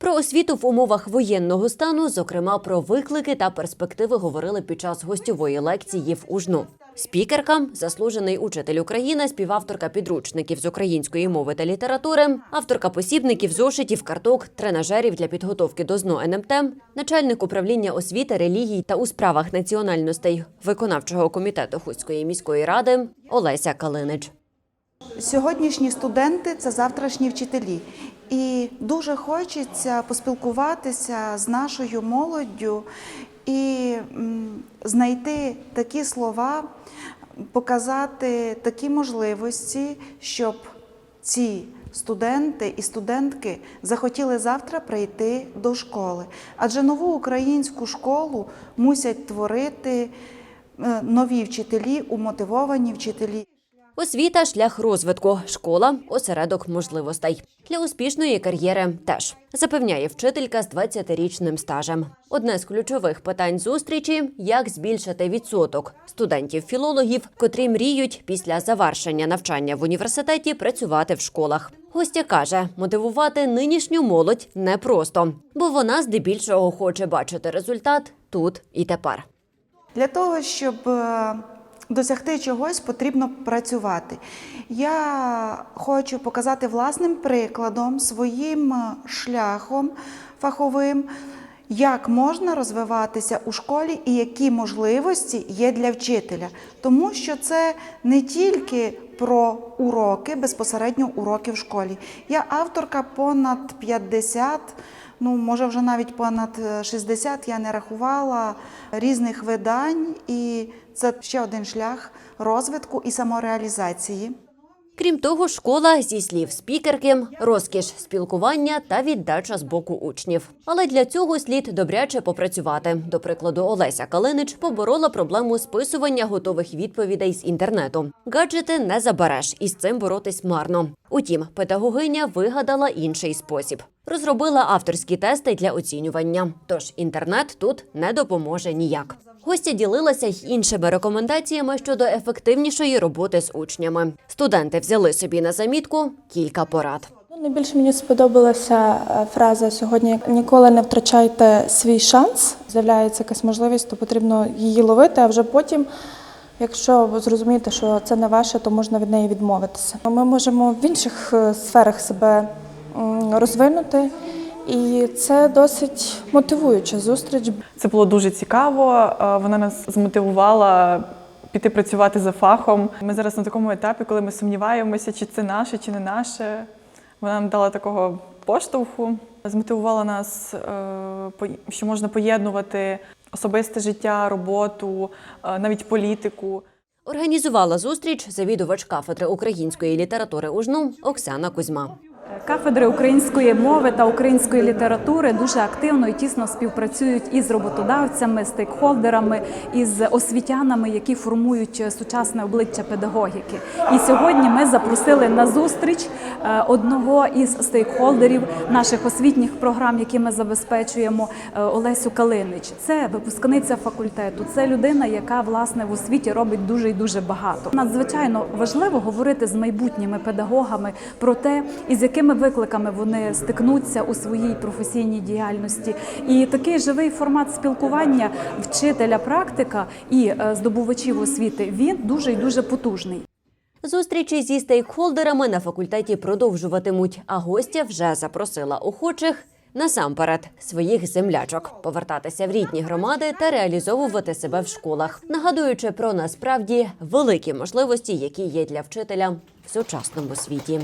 Про освіту в умовах воєнного стану, зокрема про виклики та перспективи, говорили під час гостьової лекції в Ужну. Спікерка, заслужений учитель України, співавторка підручників з української мови та літератури, авторка посібників, зошитів, карток, тренажерів для підготовки до ЗНО НМТ, начальник управління освіти, релігій та у справах національностей виконавчого комітету Хуської міської ради Олеся Калинич. Сьогоднішні студенти це завтрашні вчителі. І дуже хочеться поспілкуватися з нашою молоддю і знайти такі слова, показати такі можливості, щоб ці студенти і студентки захотіли завтра прийти до школи. Адже нову українську школу мусять творити е, нові вчителі, умотивовані вчителі. Освіта шлях розвитку, школа осередок можливостей для успішної кар'єри. Теж запевняє вчителька з 20-річним стажем. Одне з ключових питань зустрічі як збільшити відсоток студентів-філологів, котрі мріють після завершення навчання в університеті працювати в школах. Гостя каже, мотивувати нинішню молодь непросто, бо вона здебільшого хоче бачити результат тут і тепер. Для того, щоб е, досягти чогось, потрібно працювати. Я хочу показати власним прикладом, своїм е, шляхом фаховим, як можна розвиватися у школі і які можливості є для вчителя. Тому що це не тільки про уроки, безпосередньо уроки в школі. Я авторка понад 50 ну може вже навіть понад е, 60 я не рахувала різних видань, і це ще один шлях розвитку і самореалізації. Крім того, школа зі слів спікерки, розкіш спілкування та віддача з боку учнів. Але для цього слід добряче попрацювати. До прикладу, Олеся Калинич поборола проблему списування готових відповідей з інтернету. Гаджети не забереш, і з цим боротись марно. Утім, педагогиня вигадала інший спосіб. Розробила авторські тести для оцінювання. Тож інтернет тут не допоможе ніяк. Гостя ділилася й іншими рекомендаціями щодо ефективнішої роботи з учнями. Студенти взяли собі на замітку кілька порад. Ну, Найбільше мені сподобалася е, фраза сьогодні: ніколи не втрачайте свій шанс. З'являється якась можливість, то потрібно її ловити, а вже потім. Якщо ви зрозумієте, що це не ваше, то можна від неї відмовитися. Ми можемо в інших е, сферах себе розвинути, і це досить мотивуюча зустріч. Це було дуже цікаво. е, Вона нас змотивувала піти працювати за фахом. Ми зараз на такому етапі, коли ми сумніваємося, чи це наше, чи не наше. Вона нам дала такого поштовху, змотивувала нас, е, по- що можна поєднувати особисте життя, роботу, е, навіть політику. Організувала зустріч завідувач кафедри української літератури УЖНУ Оксана Кузьма. Кафедри української мови та української літератури дуже активно і тісно співпрацюють із роботодавцями, стейкхолдерами, із освітянами, які формують сучасне обличчя педагогіки. І сьогодні ми запросили на зустріч е, одного із стейкхолдерів наших освітніх програм, які ми забезпечуємо, е, Олесю Калинич. Це випускниця факультету. Це людина, яка власне в освіті робить дуже і дуже багато. Надзвичайно важливо говорити з майбутніми педагогами про те, із якими викликами вони стикнуться у своїй професійній діяльності. І такий живий формат спілкування вчителя, практика і е, здобувачів освіти він дуже і дуже потужний. Зустрічі зі стейкхолдерами на факультеті продовжуватимуть, а гостя вже запросила охочих насамперед своїх землячок повертатися в рідні громади та реалізовувати себе в школах, нагадуючи про насправді великі можливості, які є для вчителя в сучасному світі.